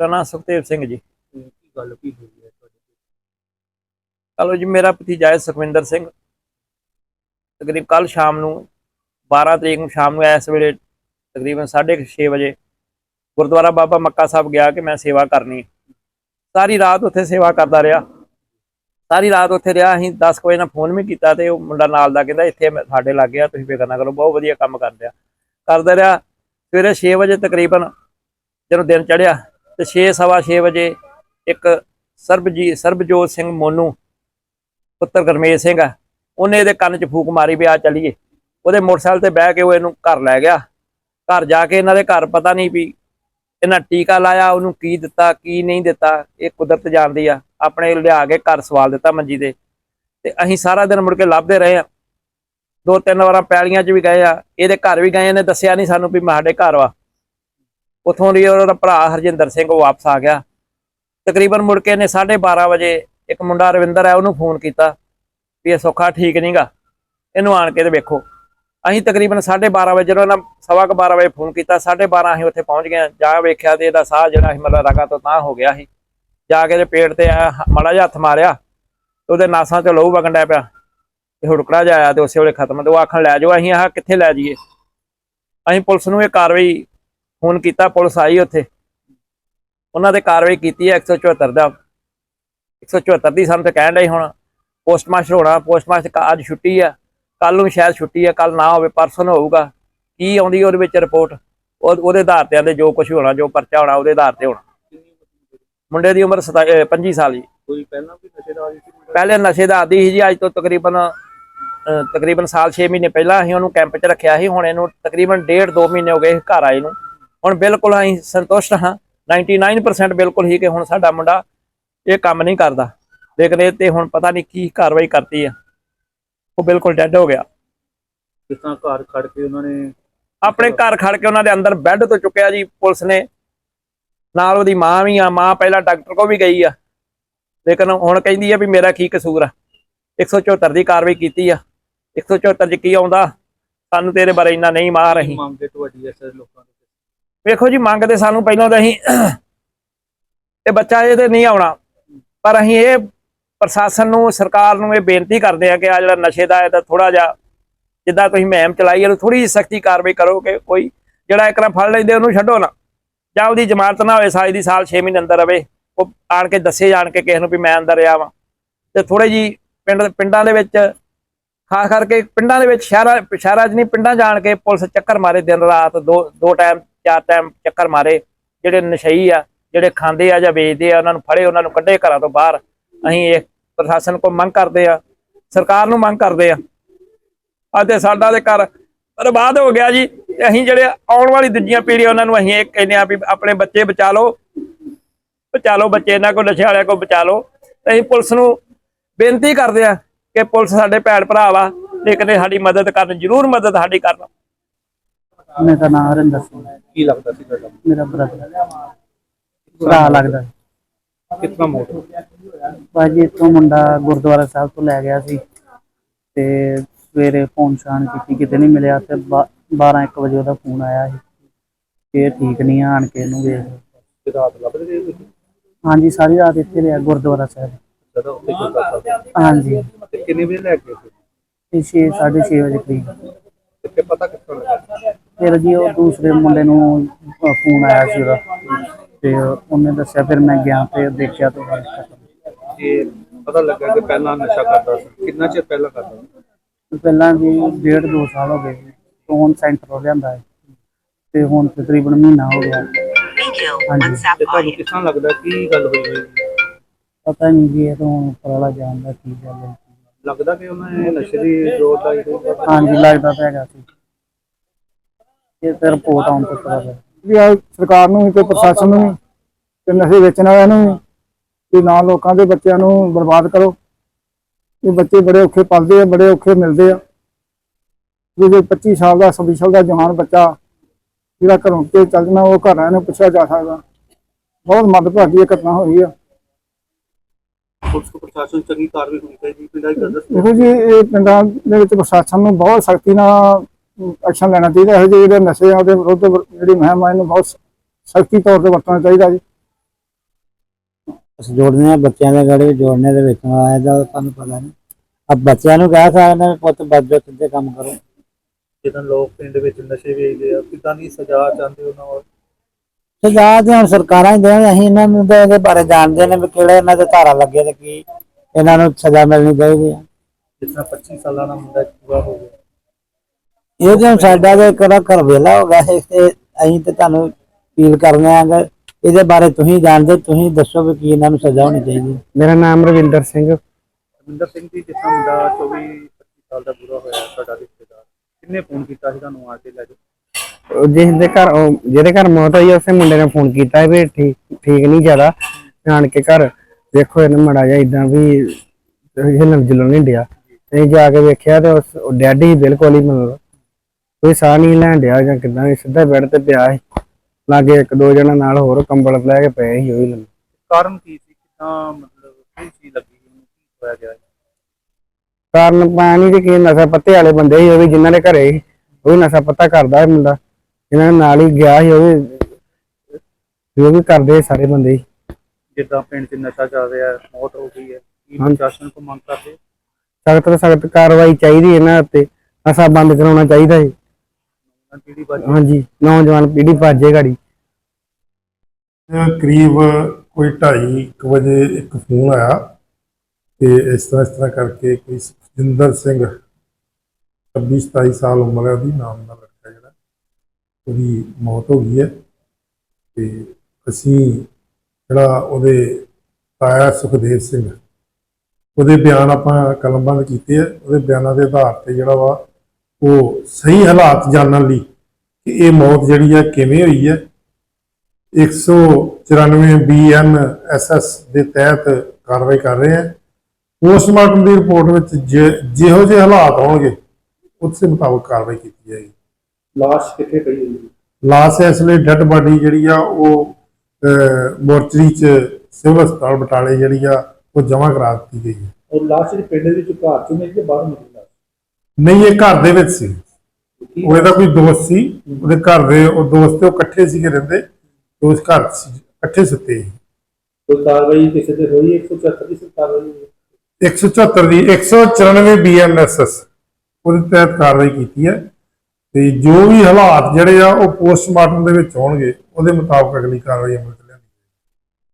ਮੇਰਾ ਨਾਮ ਸੁਖਦੇਵ ਸਿੰਘ ਜੀ। ਕੀ ਗੱਲ ਕੀ ਹੋਈ ਹੈ ਤੁਹਾਡੇ ਚਲੋ ਜੀ ਮੇਰਾ ਭਤੀਜਾ ਹੈ ਸੁਖਵਿੰਦਰ ਸਿੰਘ। ਤਕਰੀਬ ਕੱਲ ਸ਼ਾਮ ਨੂੰ 12 ਤਰੀਕ ਨੂੰ ਸ਼ਾਮ ਨੂੰ ਇਸ ਵੇਲੇ ਤਕਰੀਬਨ 6:30 ਵਜੇ ਗੁਰਦੁਆਰਾ ਬਾਬਾ ਮੱਕਾ ਸਾਹਿਬ ਗਿਆ ਕਿ ਮੈਂ ਸੇਵਾ ਕਰਨੀ ਸਾਰੀ ਰਾਤ ਉੱਥੇ ਸੇਵਾ ਕਰਦਾ ਰਿਹਾ। ਸਾਰੀ ਰਾਤ ਉੱਥੇ ਰਿਹਾ। ਅਸੀਂ 10 ਕੁ ਵਜੇ ਨਾਲ ਫੋਨ ਵੀ ਕੀਤਾ ਤੇ ਉਹ ਮੁੰਡਾ ਨਾਲ ਦਾ ਕਹਿੰਦਾ ਇੱਥੇ ਸਾਡੇ ਲੱਗ ਗਿਆ ਤੁਸੀਂ ਫਿਕਰ ਨਾ ਕਰੋ ਬਹੁਤ ਵਧੀਆ ਕੰਮ ਕਰਦੇ ਆ। ਕਰਦਾ ਰਿਹਾ। ਸਵੇਰੇ 6 ਵਜੇ ਤਕਰੀਬਨ ਜਦੋਂ ਦਿਨ ਚੜ੍ਹਿਆ ਤੇ 6 ਸਵਾ 6 ਵਜੇ ਇੱਕ ਸਰਬਜੀਤ ਸਰਬਜੋਤ ਸਿੰਘ ਮੋਨੂ, ਪੁੱਤਰ ਗਰਮੇਸ਼ ਸਿੰਘ ਆ, ਉਹਨੇ ਇਹਦੇ ਕੰਨ 'ਚ ਫੂਕ ਮਾਰੀ ਵੀ ਆ ਚਲੀਏ। ਉਹਦੇ ਮੋਟਰਸਾਈਕਲ ਤੇ ਬਹਿ ਕੇ ਉਹ ਇਹਨੂੰ ਘਰ ਲੈ ਗਿਆ। ਘਰ ਜਾ ਕੇ ਇਹਨਾਂ ਦੇ ਘਰ ਪਤਾ ਨਹੀਂ ਵੀ ਇਹਨਾਂ ਟੀਕਾ ਲਾਇਆ, ਉਹਨੂੰ ਕੀ ਦਿੱਤਾ, ਕੀ ਨਹੀਂ ਦਿੱਤਾ, ਇਹ ਕੁਦਰਤ ਜਾਣਦੀ ਆ। ਆਪਣੇ ਲਿਆ ਕੇ ਘਰ ਸਵਾਲ ਦਿੱਤਾ ਮੰਜੀ ਦੇ ਤੇ ਅਸੀਂ ਸਾਰਾ ਦਿਨ ਮੁੜ ਕੇ ਲੱਭਦੇ ਰਹੇ ਆ। ਦੋ ਤਿੰਨ ਵਾਰਾਂ ਪੈਲੀਆਂ 'ਚ ਵੀ ਗਏ ਆ। ਇਹਦੇ ਘਰ ਵੀ ਗਏ ਇਹਨੇ ਦੱਸਿਆ ਨਹੀਂ ਸਾਨੂੰ ਵੀ ਮੈਂ ਸਾਡੇ ਘਰ ਵਾ। ਉਥੋਂ ਦੀ ਉਹਦਾ ਭਰਾ ਹਰਜਿੰਦਰ ਸਿੰਘ ਉਹ ਵਾਪਸ ਆ ਗਿਆ। ਤਕਰੀਬਨ ਮੁੜ ਕੇ ਇਹਨੇ 12:30 ਵਜੇ ਇੱਕ ਮੁੰਡਾ ਰਵਿੰਦਰ ਹੈ, ਉਹਨੂੰ ਫੋਨ ਕੀਤਾ ਵੀ ਇਹ ਸੁੱਖਾ ਠੀਕ ਨਹੀਂਗਾ ਇਹਨੂੰ ਆਣ ਕੇ ਤੇ ਵੇਖੋ। ਅਸੀਂ ਤਕਰੀਬਨ 12:30 ਵਜੇ ਜਦੋਂ ਇਹਨਾਂ ਸਵਾ ਕੁ 12 ਵਜੇ ਫੋਨ ਕੀਤਾ 12:30 ਅਸੀਂ ਉੱਥੇ ਪਹੁੰਚ ਗਏ, ਜਾ ਵੇਖਿਆ ਤੇ ਇਹਦਾ ਸਾਹ ਜਿਹੜਾ ਸੀ ਮਤਲਬ ਰਗਾ ਤੋਂ ਤਾਂ ਹੋ ਗਿਆ ਸੀ। ਜਾ ਕੇ ਤੇ ਪੇਟ ਤੇ ਐਂ ਮਾੜਾ ਜਿਹਾ ਹੱਥ ਮਾਰਿਆ ਉਹਦੇ ਨਾਸਾਂ 'ਚ ਲਹੂ ਵਗਣ ਡਿਆ ਪਿਆ ਤੇ ਹੁੜਕੜਾ ਜਾਇਆ ਤੇ ਉਸੇ ਵੇਲੇ ਖਤਮ। ਤੇ ਉਹ ਆਖਣ, ਲੈ ਜਾਓ ਅਸੀਂ ਆਹ ਕਿੱਥੇ ਲੈ ਜਾਈਏ? ਅਸੀਂ ਪੁਲਿਸ ਨੂੰ ਇਹ ਕਾਰਵਾਈ ਫੋਨ ਕੀਤਾ ਪੁਲਿਸ ਆਈ ਉੱਥੇ। ਉਹਨਾਂ ਦੇ ਕਾਰਵਾਈ ਕੀਤੀ ਹੈ 174 ਦਾ। 174 ਦੀ ਸਾਨੂੰ ਤੇ ਕਹਿਣ ਡਏ ਹੁਣ ਪੋਸਟਮਾਸਟਰ ਹੋਣਾ ਪੋਸਟਮਾਸਟਰ ਅੱਜ ਛੁੱਟੀ ਆ। ਕੱਲ ਨੂੰ ਸ਼ਾਇਦ ਛੁੱਟੀ ਆ ਕੱਲ ਨਾ ਹੋਵੇ ਪਰਸੋਂ ਹੋਊਗਾ। ਕੀ ਆਉਂਦੀ ਉਹਦੇ ਵਿੱਚ ਰਿਪੋਰਟ? ਉਹ ਉਹਦੇ ਆਧਾਰ ਤੇ ਆਂਦੇ ਜੋ ਕੁਝ ਹੋਣਾ ਜੋ ਪਰਚਾ ਹੋਣਾ ਉਹਦੇ ਆਧਾਰ ਤੇ ਹੋਣਾ? ਮੁੰਡੇ ਦੀ ਉਮਰ 25 ਸਾਲ ਜੀ। ਕੋਈ ਪਹਿਲਾਂ ਵੀ ਨਸ਼ੇ ਦਾ ਆਦੀ ਸੀ? ਪਹਿਲੇ ਨਸ਼ੇ ਦਾ ਆਦੀ ਸੀ ਜੀ ਅੱਜ ਤੋਂ ਤਕਰੀਬਨ ਤਕਰੀਬਨ ਸਾਲ 6 ਮਹੀਨੇ ਪਹਿਲਾਂ ਅਸੀਂ ਉਹਨੂੰ ਕੈਂਪ 'ਚ ਰੱਖਿਆ ਸੀ ਹੁਣ ਇਹਨੂੰ ਤਕਰੀਬਨ ਡੇਢ 2 ਮਹੀਨੇ ਹੋ ਗਏ ਘਰ ਆਏ ਨੂੰ। ਹੁਣ ਬਿਲਕੁਲ ਅਸੀਂ ਸੰਤੁਸ਼ਟ ਹਾਂ। 99% ਬਿਲਕੁਲ ਹੀ ਕਿ ਹੁਣ ਸਾਡਾ ਮੁੰਡਾ ਇਹ ਕੰਮ ਨਹੀਂ ਕਰਦਾ। ਇਹ ਤੇ ਹੁਣ ਪਤਾ ਨਹੀਂ ਕੀ ਕਾਰਵਾਈ ਕਰਤੀ ਆ। ਉਹ ਬਿਲਕੁਲ ਡੈੱਡ ਹੋ ਗਿਆ। ਜਿਸ ਤਰ੍ਹਾਂ ਘਰ ਖੜ ਕੇ ਉਹਨਾਂ ਨੇ ਆਪਣੇ ਘਰ ਖੜ ਕੇ ਉਹਨਾਂ ਦੇ ਅੰਦਰ ਬੈੱਡ ਤੋਂ ਚੁੱਕਿਆ ਜੀ ਪੁਲਿਸ ਨੇ। ਨਾਲ ਉਹਦੀ ਮਾਂ ਵੀ ਆ ਮਾਂ ਪਹਿਲਾਂ ਡਾਕਟਰ ਕੋ ਵੀ ਗਈ ਆ। ਲੇਕਿਨ ਹੁਣ ਕਹਿੰਦੀ ਆ ਵੀ ਮੇਰਾ ਕੀ ਕਸੂਰ ਆ। 174 ਦੀ ਕਾਰਵਾਈ ਕੀਤੀ ਆ। 174 ਚ ਕੀ ਆਉਂਦਾ? ਸਾਨੂੰ ਤੇਰੇ ਬਾਰੇ ਇੰਨਾ ਨਹੀਂ ਮਾਰ ਰਹੀ ਮੰਗੇ ਤੁਹਾਡੀ ਐਸੇ ਲੋਕਾਂ ਦੇ ਵੇਖੋ ਜੀ ਮੰਗਦੇ ਸਾਨੂੰ ਪਹਿਲਾਂ ਤਾਂ ਅਸੀਂ ਇਹ ਬੱਚਾ ਇਹ ਤੇ ਨਹੀਂ ਆਉਣਾ। ਪਰ ਅਸੀਂ ਇਹ ਪ੍ਰਸ਼ਾਸਨ ਨੂੰ, ਸਰਕਾਰ ਨੂੰ ਇਹ ਬੇਨਤੀ ਕਰਦੇ ਆ ਕਿ ਆ ਜਿਹੜਾ ਨਸ਼ੇ ਦਾ ਇਹਦਾ ਥੋੜਾ ਜਿਹਾ ਜਿੱਦਾਂ ਤੁਸੀਂ ਮਹਿਮ ਚਲਾਈ ਇਹਨੂੰ ਥੋੜੀ ਸਖਤੀ ਕਾਰਵਾਈ ਕਰੋ ਕਿ ਕੋਈ ਜਿਹੜਾ ਇੱਕ ਨਾਲ ਫੜ ਲੈਂਦੇ, ਉਹਨੂੰ ਛੱਡੋ ਨਾ। ਜਾਂ ਉਹਦੀ ਜ਼ਮਾਨਤ ਨਾ ਹੋਵੇ ਸਾਲ ਦੀ ਸਾਲ 6 ਮਹੀਨੇ ਅੰਦਰ ਰਵੇ। ਉਹ ਆਣ ਕੇ ਦੱਸੇ ਜਾਣ ਕੇ ਕਿਸੇ ਨੂੰ ਵੀ ਮੈਂ ਅੰਦਰ ਰਿਹਾ ਵਾਂ। ਤੇ ਥੋੜੇ ਜੀ ਪਿੰਡ, ਪਿੰਡਾਂ ਦੇ ਵਿੱਚ, ਖਾਸ ਕਰਕੇ ਪਿੰਡਾਂ ਦੇ ਵਿੱਚ, ਸ਼ਹਿਰਾਂ ਸ਼ਹਿਰਾਂ 'ਚ ਨਹੀਂ, ਪਿੰਡਾਂ ਜਾਣ ਕੇ ਪੁਲਿਸ ਚੱਕਰ ਮਾਰੇ ਦਿਨ ਰਾਤ ਦੋ ਦੋ ਟਾਈਮ ਚਾਰ ਟਾਈਮ ਚੱਕਰ ਮਾਰੇ, ਜਿਹੜੇ ਨਸ਼ਈ ਆ, ਜਿਹੜੇ ਖਾਂਦੇ ਆ ਜਾਂ ਵੇਚਦੇ ਆ, ਉਹਨਾਂ ਨੂੰ ਫੜੇ, ਉਹਨਾਂ ਨੂੰ ਕੱਢੇ ਘਰਾਂ ਤੋਂ ਬਾਹਰ। ਅਸੀਂ ਇਹ ਪ੍ਰਸ਼ਾਸਨ ਕੋਲ ਮੰਗ ਕਰਦੇ ਆ, ਸਰਕਾਰ ਨੂੰ ਮੰਗ ਕਰਦੇ ਆ। ਅਤੇ ਸਾਡਾ ਦੇ ਘਰ ਬਰਬਾਦ ਹੋ ਗਿਆ ਜੀ। ਅਸੀਂ ਜਿਹੜੇ ਆਉਣ ਵਾਲੀ ਦੂਜੀਆਂ ਪੀੜ੍ਹੀਆਂ, ਉਹਨਾਂ ਨੂੰ ਅਸੀਂ ਇਹ ਕਹਿੰਦੇ ਆ ਵੀ ਆਪਣੇ ਬੱਚੇ ਬਚਾ ਲਓ। ਬਚਾ ਲਓ ਬੱਚੇ, ਇਹਨਾਂ ਕੋਲ ਨਸ਼ੇ ਵਾਲਿਆਂ ਕੋਲ ਬਚਾ ਲਓ। ਅਸੀਂ ਪੁਲਿਸ ਨੂੰ ਬੇਨਤੀ ਕਰਦੇ ਆ ਕਿ ਪੁਲਿਸ ਸਾਡੇ ਭੈਣ ਭਰਾ ਵਾ ਲੇਕਿਨ ਇਹ ਸਾਡੀ ਮਦਦ ਕਰਨ, ਜ਼ਰੂਰ ਮਦਦ ਸਾਡੀ ਕਰਨ। ਮੇਰਾ ਨਾਮ ਹਰਿੰਦਰ ਸਿੰਘ। ਹੈ। ਕੀ ਲੱਗਦਾ ਸੀ ਤੁਹਾਡਾ? ਮੇਰਾ ਬ੍ਰਦਰ ਭਰਾ ਲੱਗਦਾ। ਕਿੰਨਾ ਮੋਟਰ ਭਾਜੀ ਇੱਥੋਂ ਮੁੰਡਾ ਗੁਰਦੁਆਰਾ ਸਾਹਿਬ ਤੋਂ ਲੈ ਗਿਆ ਸੀ ਤੇ ਸਵੇਰੇ ਫੋਨ ਛਾਣ ਕੀਤੀ ਕਿਤੇ ਨਹੀਂ ਮਿਲਿਆ ਤੇ 12 1 ਵਜੇ ਉਹਦਾ ਫੋਨ ਆਇਆ ਸੀ। ਕਿ ਇਹ ਠੀਕ ਨਹੀਂ ਆ, ਆਣ ਕੇ ਇਹਨੂੰ ਵੇਖ। ਰਾਤ ਲੱਭਦੇ ਰਹੇ ਤੁਸੀਂ? ਹਾਂਜੀ ਸਾਰੀ ਰਾਤ ਇੱਥੇ ਰਿਹਾ ਗੁਰਦੁਆਰਾ ਸਾਹਿਬ। ਜਦੋਂ ਉੱਥੇ ਗੁਰਦਾ ਸਾਹਿਬ ਹਾਂਜੀ। ਤੇ ਕਿੰਨੇ ਵਜੇ ਲੈ ਕੇ ਗਏ ਤੇ 6 6:30 ਵਜੇ ਕਰੀਬ। ਤੇ ਫਿਰ ਪਤਾ ਕਿੱਥੋਂ ਲੱਗਾ ਫਿਰ ਜੀ ਉਹ ਦੂਸਰੇ ਮੁੰਡੇ ਨੂੰ ਫੋਨ ਆਇਆ ਸੀ ਉਹਦਾ ਤੇ ਉਹਨੇ ਦੱਸਿਆ ਫਿਰ ਮੈਂ ਗਿਆ ਤੇ ਦੇਖਿਆ ਤੇ ਬਸ ਖਤਮ। ਕਿ ਪਤਾ ਲੱਗਾ ਕਿ ਪਹਿਲਾਂ ਨਸ਼ਾ ਕਰਦਾ ਸੀ ਕਿੰਨਾ ਚਿਰ ਪਹਿਲਾਂ ਕਰਦਾ ਸੀ ਪਹਿਲਾਂ ਵੀ ਡੇਢ ਦੋ ਸਾਲ ਹੋ ਗਏ ਫੋਨ ਸੈਂਟਰ ਤੋਂ ਲਿਆਂਦਾ ਹੈ ਤੇ ਹੁਣ ਤਕਰੀਬਨ ਮਹੀਨਾ ਹੋ ਗਿਆ. ਹਾਂਜੀ। ਤੇ ਤੁਹਾਨੂੰ. ਕਿਸ ਤਰ੍ਹਾਂ ਲੱਗਦਾ ਕੀ ਗੱਲ ਹੋਈ ਹੋਈ ਪਤਾ ਨਹੀਂ ਜੀ ਇਹ ਤਾਂ ਵਾਲਾ ਜਾਣਦਾ ਕੀ ਗੱਲ ਹੈ ਲੱਗਦਾ ਕਿ ਉਹਨਾਂ ਨਸ਼ੇ ਦੀ ਜ਼ੋਰ ਦਾ ਹੀ ਹਾਂਜੀ ਲੱਗਦਾ ਤਾਂ ਹੈਗਾ ਸੀ ਇਹ ਤੇ ਰਿਪੋਰਟ ਆਉਣ ਤੋਂ ਪਤਾ ਲੱਗਾ ਵੀ ਆ ਸਰਕਾਰ ਨੂੰ ਵੀ ਤੇ ਪ੍ਰਸ਼ਾਸਨ ਨੂੰ ਵੀ ਤੇ ਨਸ਼ੇ ਵੇਚਣ ਵਾਲਿਆਂ ਨੂੰ ਵੀ ਕਿ ਨਾ ਲੋਕਾਂ ਦੇ ਬੱਚਿਆਂ ਨੂੰ ਬਰਬਾਦ ਕਰੋ। ਇਹ ਬੱਚੇ ਬੜੇ ਔਖੇ ਪਲਦੇ ਆ ਬੜੇ ਔਖੇ ਮਿਲਦੇ ਆ। ਜੇ ਜੇ 25 ਸਾਲ ਦਾ 26 ਸਾਲ ਦਾ ਜਵਾਨ ਬੱਚਾ ਜਿਹੜਾ ਘਰੋਂ ਤੇ ਚੱਲ ਜਾਣਾ ਉਹ ਘਰ ਆਇਆ ਨੂੰ ਪੁੱਛਿਆ ਜਾ ਸਕਦਾ। ਬਹੁਤ ਮੰਦਭਾਗੀ ਇਹ ਘਟਨਾ ਹੋਈ ਆ। ਪੁਲਿਸ ਪ੍ਰਸ਼ਾਸਨ ਚੰਗੀ ਕਾਰਵਾਈ ਹੋਣੀ ਚਾਹੀਦੀ ਪਿੰਡਾਂ ਦੀ ਗੱਲ ਦੇਖੋ ਜੀ ਇਹ ਪਿੰਡਾਂ ਦੇ ਵਿੱਚ ਪ੍ਰਸ਼ਾਸਨ ਨੂੰ ਬਹੁਤ ਸਖਤੀ ਨਾਲ ਐਕਸ਼ਨ ਲੈਣਾ ਚਾਹੀਦਾ ਹੈ ਜਿਹੜੇ ਨਸ਼ੇ ਆ ਉਹਦੇ ਵਿਰੁੱਧ ਜਿਹੜੀ ਮੁਹਿੰਮ ਆ ਇਹਨੂੰ ਬਹੁਤ ਸਖਤੀ ਤੌਰ ਤੇ ਵਰਤਣਾ ਚਾਹੀਦਾ ਜੀ। ਅਸੀਂ ਜੋੜਨੇ ਆ ਬੱਚਿਆਂ ਦੇ ਗੜੇ ਜੋੜਨੇ ਦੇ ਵਿੱਚ ਆਇਆ ਦਾ ਤੁਹਾਨੂੰ ਪਤਾ ਨਹੀਂ। ਆ ਬੱਚਿਆਂ ਨੂੰ ਕਹਿ ਸਕਦੇ ਵੀ ਪੁੱਤ ਬੱਜੋ ਸਿੱਧੇ ਕੰਮ ਕਰੋ। ਜਦੋਂ ਲੋਕ ਪਿੰਡ ਵਿੱਚ ਨਸ਼ੇ ਵੇਚਦੇ ਆ ਕਿੱਦਾਂ ਦੀ ਸਜ਼ਾ ਚਾਹੁੰਦੇ ਉਹਨਾਂ ਨੂੰ ਸਜ਼ਾ ਤੇ ਹੁਣ ਸਰਕਾਰਾਂ ਹੀ ਦੇਣ ਅਸੀਂ ਇਹਨਾਂ ਨੂੰ ਤਾਂ ਇਹਦੇ ਬਾਰੇ ਜਾਣਦੇ ਨੇ ਵੀ ਕਿਹੜੇ ਇਹਨਾਂ ਦੇ ਧਾਰਾ ਲੱਗੇ ਤੇ ਕੀ ਇਹਨਾਂ ਨੂੰ ਸਜ਼ਾ ਮਿਲਣੀ ਚਾਹੀਦੀ ਹੈ ਜਿਸ ਤਰ੍ਹਾਂ 25 ਸਾਲਾਂ ਦਾ ਮੁੰਡਾ ਪੂਰਾ ਹੋ ਗਿਆ। ਇਹ ਜੇ ਸਾਡਾ ਤੇ ਕਿਹੜਾ ਘਰ ਵੇਲਾ ਹੋ ਗਿਆ ਇਹ ਤੇ ਅਸੀਂ ਤੇ ਤੁਹਾਨੂੰ ਅਪੀਲ ਕਰਨੇ ਆ ਕਿ ਇਹਦੇ ਬਾਰੇ ਤੁਸੀਂ ਜਾਣਦੇ ਤੁਸੀਂ ਦੱਸੋ ਵੀ ਕੀ ਇਹਨਾਂ ਨੂੰ ਸਜ਼ਾ ਹੋਣੀ ਚਾਹੀਦੀ। ਹੈ ਮੇਰਾ ਨਾਮ ਰਵਿੰਦਰ ਸਿੰਘ। ਰਵਿੰਦਰ ਸਿੰਘ ਜੀ ਜਿਸ ਮੁੰਡਾ 24 25 ਸਾਲ ਦਾ ਪੂਰਾ ਹੋਇਆ ਤੁਹਾਡਾ ਰਿਸ਼ਤੇਦਾਰ ਕਿੰਨੇ ਫੋਨ ਕੀਤਾ ਸੀ ਤੁਹਾਨੂੰ ਆ ਕੇ ਲੈ ਜਾਓ ਜਿਸ ਦੇ ਘਰ ਜਿਹਦੇ ਘਰ ਮੌਤ ਹੋਈ ਉਸੇ ਮੁੰਡੇ ਨੇ ਫੋਨ ਕੀਤਾ ਵੀ ਠੀਕ ਠੀਕ ਨਹੀਂ ਜ਼ਿਆਦਾ ਆਣ ਕੇ ਘਰ। ਵੇਖੋ ਇਹਨੂੰ ਮੜਾ ਜਾ ਇਦਾਂ ਵੀ ਹਿਲਣ ਜੁਲਣ ਨਹੀਂ ਡਿਆ। ਅਸੀਂ ਜਾ ਕੇ ਵੇਖਿਆ ਤੇ ਉਸ ਉਹ ਡੈਡ ਹੀ ਬਿਲਕੁਲ ਹੀ ਮਤਲਬ ਕੋਈ ਸਾਹ ਨਹੀਂ ਲੈਣ ਡਿਆ ਜਾਂ ਕਿਦਾਂ ਸਿੱਧਾ ਬੈੱਡ ਤੇ ਪਿਆ ਸੀ। ਲਾਗੇ ਇੱਕ ਦੋ ਜਣਾ ਨਾਲ ਹੋਰ ਕੰਬਲ ਲੈ ਕੇ ਪਏ ਸੀ ਉਹ ਵੀ ਕਾਰਨ ਕੀ ਸੀ? ਕਿੱਦਾਂ ਮਤਲਬ ਕੀ ਚੀਜ਼ ਲੱਗੀ ਉਹਨੂੰ? ਕੀ ਹੋਇਆ ਗਿਆ? ਕਾਰਨ ਪਾਣੀ ਦੇ ਕੀ ਨਸ਼ਾ ਪੱਤੇ ਵਾਲੇ ਬੰਦੇ ਸੀ ਉਹ ਵੀ ਜਿਨ੍ਹਾਂ ਦੇ ਘਰੇ ਸੀ ਉਹ ਵੀ ਨਸ਼ਾ ਪੱਤਾ ਕਰਦਾ ਸੀ ਮੁੰਡਾ। ਇਹਨਾਂ ਦੇ ਨਾਲ ਹੀ ਗਿਆ ਸੀ ਉਹ ਵੀ ਉਹ ਵੀ ਕਰਦੇ ਸੀ ਸਾਰੇ ਬੰਦੇ ਹੀ ਜਿੱਦਾਂ ਪਿੰਡ 'ਚ ਨਸ਼ਾ ਚੱਲ ਰਿਹਾ ਮੌਤ ਹੋ ਗਈ ਹੈ ਕੀ ਹਾਂਜੀ। ਪ੍ਰਸ਼ਾਸਨ ਤੋਂ ਮੰਗ ਕਰਦੇ? ਸਖਤ ਤੋਂ ਸਖਤ ਕਾਰਵਾਈ ਚਾਹੀਦੀ ਇਹਨਾਂ ਉੱਤੇ। ਨਸ਼ਾ ਬੰਦ ਕਰਾਉਣਾ ਚਾਹੀਦਾ ਹੈ ਹਾਂਜੀ, ਨੌਜਵਾਨ ਪੀੜ੍ਹੀ ਭੱਜੇ ਗਾੜੀ। ਕਰੀਬ ਕੋਈ 2:30 ਵਜੇ ਇੱਕ ਫੋਨ ਆਇਆ ਤੇ ਇਸ ਤਰ੍ਹਾਂ ਇਸ ਤਰ੍ਹਾਂ ਕਰਕੇ ਕੋਈ ਸੁਖਜਿੰਦਰ ਸਿੰਘ 26 27 ਸਾਲ ਉਮਰ ਹੈ, ਉਹਦੀ ਨਾਮ ਦਾ ਲੜਕਾ ਜਿਹੜਾ, ਉਹਦੀ ਮੌਤ ਹੋ ਗਈ ਹੈ। ਤੇ ਅਸੀਂ ਜਿਹੜਾ ਉਹਦੇ ਤਾਇਆ ਸੁਖਦੇਵ ਸਿੰਘ, ਉਹਦੇ ਬਿਆਨ ਆਪਾਂ ਕਲਮਬੰਦ ਕੀਤੇ ਆ। ਉਹਦੇ ਬਿਆਨਾਂ ਦੇ ਆਧਾਰ ਤੇ ਜਿਹੜਾ ਵਾ ਉਹ ਸਹੀ ਹਾਲਾਤ ਜਾਣਨ ਲਈ ਕਿ ਇਹ ਮੌਤ ਜਿਹੜੀ ਹੈ ਕਿਵੇਂ ਹੋਈ ਹੈ। 194 ਬੀਐਨ ਐਸਐਸ ਦੇ ਤਹਿਤ ਕਾਰਵਾਈ ਕਰ ਰਹੇ ਹਾਂ। ਪੋਸਟਮਾਰਟਮ ਦੀ ਰਿਪੋਰਟ ਵਿੱਚ ਜਿਹੋ ਜਿਹੇ ਹਾਲਾਤ ਹੋਣਗੇ ਉਸ ਦੇ ਮੁਤਾਬਕ ਕਾਰਵਾਈ ਕੀਤੀ ਜਾਏਗੀ। ਲਾਸ਼ ਕਿੱਥੇ ਪਈ ਹੋਈ ਹੈ? ਲਾਸ ਇਸ ਲਈ ਡੈੱਡ ਬਾਡੀ ਜਿਹੜੀ ਆ ਉਹ ਮੋਰਚਰੀ ਚ ਸਿਵਲ ਹਸਪਤਾਲ ਬਟਾਲੇ ਜਿਹੜੀ ਆ ਉਹ ਜਮ੍ਹਾਂ ਕਰਾ ਦਿੱਤੀ ਗਈ ਹੈ। ਉਹ ਲਾਸ਼ ਜਿਹੜੀ ਪਿੰਡ ਦੇ ਵਿੱਚ ਘਰ ਚੋਂ ਮਿਲੀ ਕਿ ਬਾਹਰ ਮਿਲੀ ਨਹੀਂ ਇਹ ਘਰ ਦੇ ਵਿੱਚ ਸੀ। ਉਹ ਇਹਦਾ ਕੋਈ ਦੋਸਤ ਸੀ। ਉਹਦੇ ਘਰ ਦੇ ਉਹ ਦੋਸਤ ਤੇ ਉਹ ਇਕੱਠੇ ਸੀਗੇ ਰਹਿੰਦੇ। ਤੇ ਉਸ ਘਰ ਸੀ, ਇਕੱਠੇ ਸੁੱਤੇ ਸੀ। ਕੋਈ ਕਾਰਵਾਈ ਕਿਸੇ ਤੇ ਹੋਈ? 174 ਦੀ ਕਾਰਵਾਈ ਹੋਈ? 174 ਦੀ 194 ਬੀਐਨਐਸਐਸ ਉਹਦੇ ਤਹਿਤ ਕਾਰਵਾਈ ਕੀਤੀ ਹੈ। ਤੇ ਜੋ ਵੀ ਹਾਲਾਤ ਜਿਹੜੇ ਆ ਉਹ ਪੋਸਟਮਾਰਟਮ ਦੇ ਵਿੱਚ ਹੋਣਗੇ। ਉਹਦੇ ਮੁਤਾਬਕ ਅਗਲੀ ਕਾਰਵਾਈ ਅਮਲ